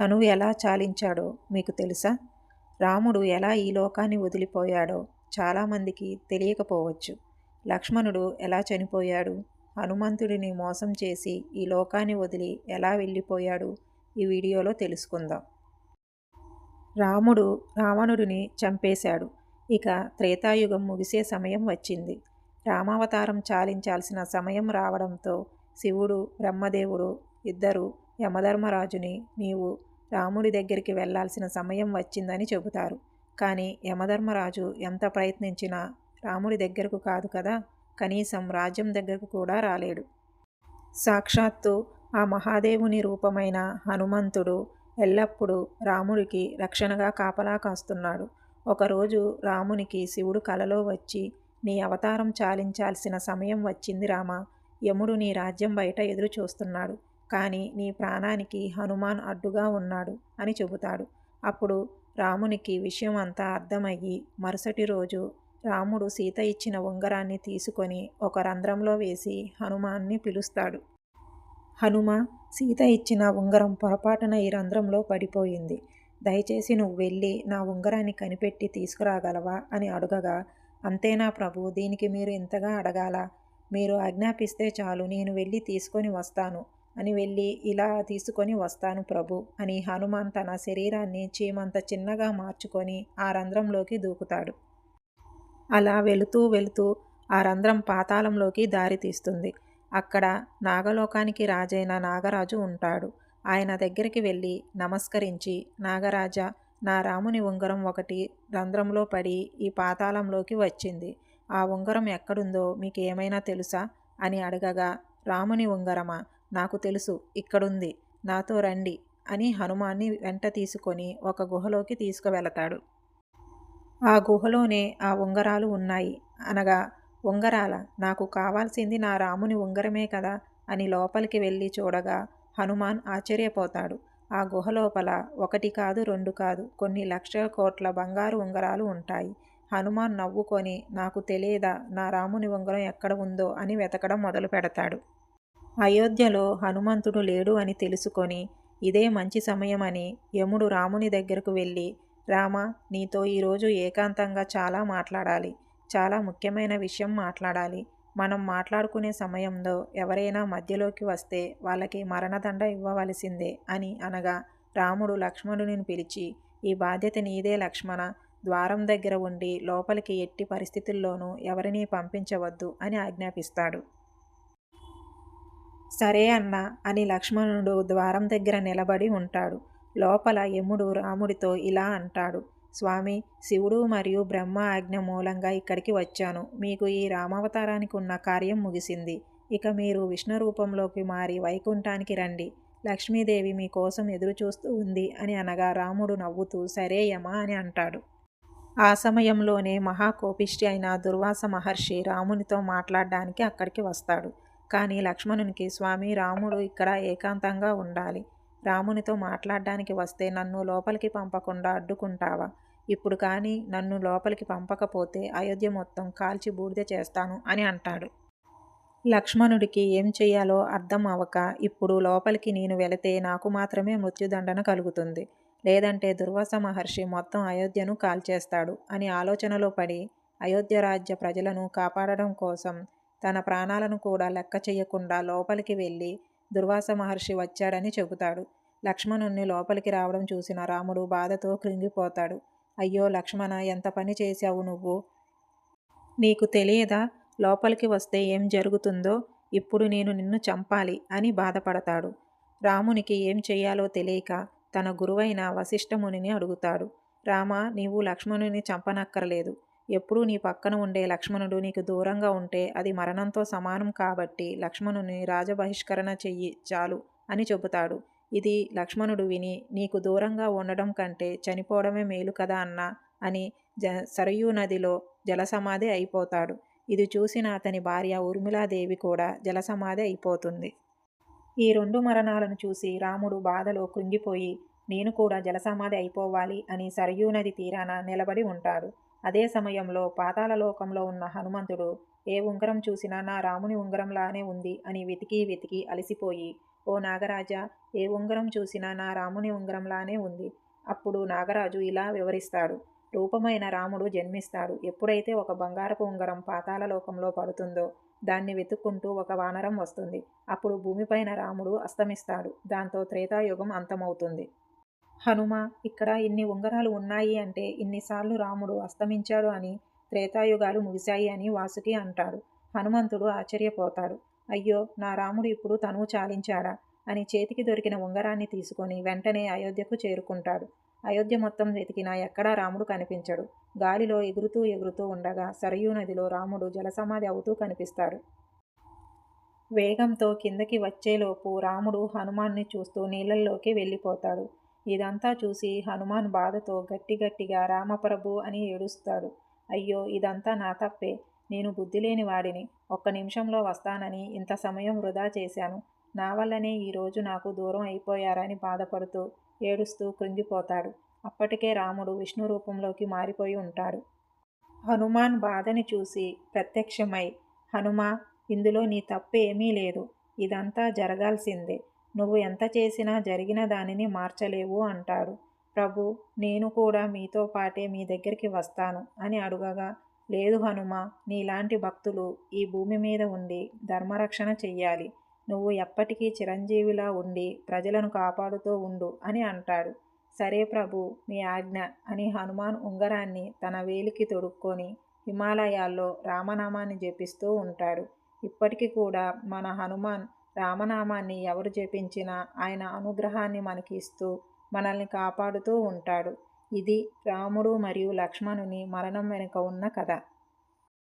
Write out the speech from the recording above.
తను ఎలా చాలించాడో మీకు తెలుసా? రాముడు ఎలా ఈ లోకాన్ని వదిలిపోయాడో చాలామందికి తెలియకపోవచ్చు. లక్ష్మణుడు ఎలా చనిపోయాడు? హనుమంతుడిని మోసం చేసి ఈ లోకాన్ని వదిలి ఎలా వెళ్ళిపోయాడు? ఈ వీడియోలో తెలుసుకుందాం. రాముడు రావణుడిని చంపేశాడు. ఇక త్రేతాయుగం ముగిసే సమయం వచ్చింది. రామావతారం చాలించాల్సిన సమయం రావడంతో శివుడు బ్రహ్మదేవుడు ఇద్దరు యమధర్మరాజుని నీవు రాముడి దగ్గరికి వెళ్ళాల్సిన సమయం వచ్చిందని చెబుతారు. కానీ యమధర్మరాజు ఎంత ప్రయత్నించినా రాముడి దగ్గరకు కాదు కదా కనీసం రాజ్యం దగ్గరకు కూడా రాలేడు. సాక్షాత్తు ఆ మహాదేవుని రూపమైన హనుమంతుడు ఎల్లప్పుడూ రాముడికి రక్షణగా కాపలా కాస్తున్నాడు. ఒకరోజు రామునికి శివుడు కలలో వచ్చి నీ అవతారం చాలించాల్సిన సమయం వచ్చింది రామా యముడు నీ రాజ్యం బయట ఎదురు చూస్తున్నాడు కానీ నీ ప్రాణానికి హనుమాన్ అడ్డుగా ఉన్నాడు అని చెబుతాడు. అప్పుడు రామునికి విషయం అంతా అర్థమయ్యి మరుసటి రోజు రాముడు సీత ఇచ్చిన ఉంగరాన్ని తీసుకొని ఒక రంధ్రంలో వేసి హనుమాన్ని పిలుస్తాడు. హనుమ సీత ఇచ్చిన ఉంగరం పొరపాటున ఈ రంధ్రంలో పడిపోయింది. దయచేసి నువ్వు వెళ్ళి నా ఉంగరాన్ని కనిపెట్టి తీసుకురాగలవా అని అడగగా అంతేనా ప్రభు దీనికి మీరు ఇంతగా అడగాల? మీరు ఆజ్ఞాపిస్తే చాలు నేను వెళ్ళి తీసుకొని వస్తాను. అని వెళ్ళి ఇలా తీసుకొని వస్తాను ప్రభు అని హనుమాన్ తన శరీరాన్ని చీమంత చిన్నగా మార్చుకొని ఆ రంధ్రంలోకి దూకుతాడు. అలా వెళుతూ వెళుతూ ఆ రంధ్రం పాతాళంలోకి దారి తీస్తుంది. అక్కడ నాగలోకానికి రాజైన నాగరాజు ఉంటాడు. ఆయన దగ్గరికి వెళ్ళి నమస్కరించి నాగరాజ నా రాముని ఉంగరం ఒకటి రంధ్రంలో పడి ఈ పాతాళంలోకి వచ్చింది. ఆ ఉంగరం ఎక్కడుందో మీకు ఏమైనా తెలుసా? అని అడగగా రాముని ఉంగరమా? నాకు తెలుసు ఇక్కడుంది నాతో రండి అని హనుమాన్ని వెంట తీసుకొని ఒక గుహలోకి తీసుకువెళతాడు. ఆ గుహలోనే ఆ ఉంగరాలు ఉన్నాయి. అనగా ఉంగరాల నాకు కావాల్సింది నా రాముని ఉంగరమే కదా అని లోపలికి వెళ్ళి చూడగా హనుమాన్ ఆశ్చర్యపోతాడు. ఆ గుహ లోపల ఒకటి కాదు రెండు కాదు కొన్ని లక్షల కోట్ల బంగారు ఉంగరాలు ఉంటాయి. హనుమాన్ నవ్వుకొని నాకు తెలియదా నా రాముని ఉంగరం ఎక్కడ ఉందో అని వెతకడం మొదలు పెడతాడు అయోధ్యలో హనుమంతుడు లేడు అని తెలుసుకొని ఇదే మంచి సమయం అని యముడు రాముని దగ్గరకు వెళ్ళి రామ నీతో ఈరోజు ఏకాంతంగా చాలా మాట్లాడాలి చాలా ముఖ్యమైన విషయం మాట్లాడాలి మనం మాట్లాడుకునే సమయంలో ఎవరైనా మధ్యలోకి వస్తే వాళ్ళకి మరణదండ ఇవ్వవలసిందే అని అనగా రాముడు లక్ష్మణుని పిలిచి ఈ బాధ్యత నీదే లక్ష్మణ ద్వారం దగ్గర ఉండి లోపలికి ఎట్టి పరిస్థితుల్లోనూ ఎవరినీ పంపించవద్దు అని ఆజ్ఞాపిస్తాడు. సరే అన్న అని లక్ష్మణుడు ద్వారం దగ్గర నిలబడి ఉంటాడు. లోపల యముడు రాముడితో ఇలా అంటాడు. స్వామి శివుడు మరియు బ్రహ్మ ఆజ్ఞ మూలంగా ఇక్కడికి వచ్చాను. మీకు ఈ రామావతారానికి ఉన్న కార్యం ముగిసింది. ఇక మీరు విష్ణు రూపంలోకి మారి వైకుంఠానికి రండి. లక్ష్మీదేవి మీకోసం ఎదురు చూస్తూ ఉంది అని అనగా రాముడు నవ్వుతూ సరే యమా అని అంటాడు. ఆ సమయంలోనే మహాకోపిష్టి అయిన దుర్వాస మహర్షి రామునితో మాట్లాడడానికి అక్కడికి వస్తాడు. కానీ లక్ష్మణునికి స్వామి రాముడు ఇక్కడ ఏకాంతంగా ఉండాలి. రామునితో మాట్లాడడానికి వస్తే నన్ను లోపలికి పంపకుండా అడ్డుకుంటావా? ఇప్పుడు కానీ నన్ను లోపలికి పంపకపోతే అయోధ్య మొత్తం కాల్చి బూడిద చేస్తాను అని అంటాడు. లక్ష్మణుడికి ఏం చేయాలో అర్థం అవక ఇప్పుడు లోపలికి నేను వెళితే నాకు మాత్రమే మృత్యుదండన కలుగుతుంది. లేదంటే దుర్వాస మహర్షి మొత్తం అయోధ్యను కాల్చేస్తాడు అని ఆలోచనలో పడి అయోధ్య రాజ్య ప్రజలను కాపాడడం కోసం తన ప్రాణాలను కూడా లెక్క చేయకుండా లోపలికి వెళ్ళి దుర్వాస మహర్షి వచ్చాడని చెబుతాడు. లక్ష్మణుణ్ణి లోపలికి రావడం చూసిన రాముడు బాధతో కృంగిపోతాడు. అయ్యో లక్ష్మణ ఎంత పని చేశావు నువ్వు? నీకు తెలియదా? లోపలికి వస్తే ఏం జరుగుతుందో? ఇప్పుడు నేను నిన్ను చంపాలి అని బాధపడతాడు. రామునికి ఏం చేయాలో తెలియక తన గురువైన వశిష్ఠమునిని అడుగుతాడు. రామ నీవు లక్ష్మణుని చంపనక్కర్లేదు. ఎప్పుడూ నీ పక్కన ఉండే లక్ష్మణుడు నీకు దూరంగా ఉంటే అది మరణంతో సమానం కాబట్టి లక్ష్మణుని రాజబహిష్కరణ చెయ్యి చాలు అని చెబుతాడు. ఇది లక్ష్మణుడు విని నీకు దూరంగా ఉండడం కంటే చనిపోవడమే మేలు కదా అన్నా అని జ సరయూ నదిలో జలసమాధి అయిపోతాడు. ఇది చూసిన అతని భార్య ఊర్మిళాదేవి కూడా జలసమాధి అయిపోతుంది. ఈ రెండు మరణాలను చూసి రాముడు బాధలో కృంగిపోయి నేను కూడా జలసమాధి అయిపోవాలి అని సరయూ నది తీరాన నిలబడి ఉంటాడు. అదే సమయంలో పాతాళలోకంలో ఉన్న హనుమంతుడు ఏ ఉంగరం చూసినా నా రాముని ఉంగరంలానే ఉంది అని వెతికి వెతికి అలసిపోయి ఓ నాగరాజా ఏ ఉంగరం చూసినా నా రాముని ఉంగరంలానే ఉంది. అప్పుడు నాగరాజు ఇలా వివరిస్తాడు రూపమైన రాముడు జన్మిస్తాడు. ఎప్పుడైతే ఒక బంగారపు ఉంగరం పాతాల లోకంలో పడుతుందో దాన్ని వెతుక్కుంటూ ఒక వానరం వస్తుంది. అప్పుడు భూమిపైన రాముడు అస్తమిస్తాడు. దాంతో త్రేతాయుగం అంతమవుతుంది. హనుమ ఇక్కడ ఇన్ని ఉంగరాలు ఉన్నాయి అంటే ఇన్నిసార్లు రాముడు అస్తమించాడు అని త్రేతాయుగాలు ముగిశాయి అని వాసుకి అంటాడు. హనుమంతుడు ఆశ్చర్యపోతాడు. అయ్యో నా రాముడు ఇప్పుడు తనువు చాలించాడా? అని చేతికి దొరికిన ఉంగరాన్ని తీసుకొని వెంటనే అయోధ్యకు చేరుకుంటాడు. అయోధ్య మొత్తం వెతికినా ఎక్కడా రాముడు కనిపించడు. గాలిలో ఎగురుతూ ఎగురుతూ ఉండగా సరయూ నదిలో రాముడు జలసమాధి అవుతూ కనిపిస్తాడు. వేగంతో కిందకి వచ్చేలోపు రాముడు హనుమాన్ని చూస్తూ నీళ్ళల్లోకి వెళ్ళిపోతాడు. ఇదంతా చూసి హనుమాన్ బాధతో గట్టి గట్టిగా రామప్రభు అని ఏడుస్తాడు. అయ్యో ఇదంతా నా తప్పే. నేను బుద్ధి లేని వాడిని. ఒక్క నిమిషంలో వస్తానని ఇంత సమయం వృధా చేశాను. నా వల్లనే ఈరోజు నాకు దూరం అయిపోయారని బాధపడుతూ ఏడుస్తూ కృంగిపోతాడు. అప్పటికే రాముడు విష్ణు రూపంలోకి మారిపోయి ఉంటాడు. హనుమాన్ బాధని చూసి ప్రత్యక్షమై హనుమా ఇందులో నీ తప్పేమీ లేదు. ఇదంతా జరగాల్సిందే. నువ్వు ఎంత చేసినా జరిగిన దానిని మార్చలేవు అంటాడు. ప్రభు నేను కూడా మీతో పాటే మీ దగ్గరికి వస్తాను అని అడుగగా లేదు హనుమ నీలాంటి భక్తులు ఈ భూమి మీద ఉండి ధర్మరక్షణ చెయ్యాలి. నువ్వు ఎప్పటికీ చిరంజీవిలా ఉండి ప్రజలను కాపాడుతూ ఉండు అని అంటాడు. సరే ప్రభు మీ ఆజ్ఞ అని హనుమాన్ ఉంగరాన్ని తన వేలికి తొడుక్కొని హిమాలయాల్లో రామనామాన్ని జపిస్తూ ఉంటాడు. ఇప్పటికీ కూడా మన హనుమాన్ రామనామాన్ని ఎవరు జపించినా ఆయన అనుగ్రహాన్ని మనకి ఇస్తూ మనల్ని కాపాడుతూ ఉంటాడు. ఇది రాముడు మరియు లక్ష్మణుని మరణం వెనుక ఉన్న కథ.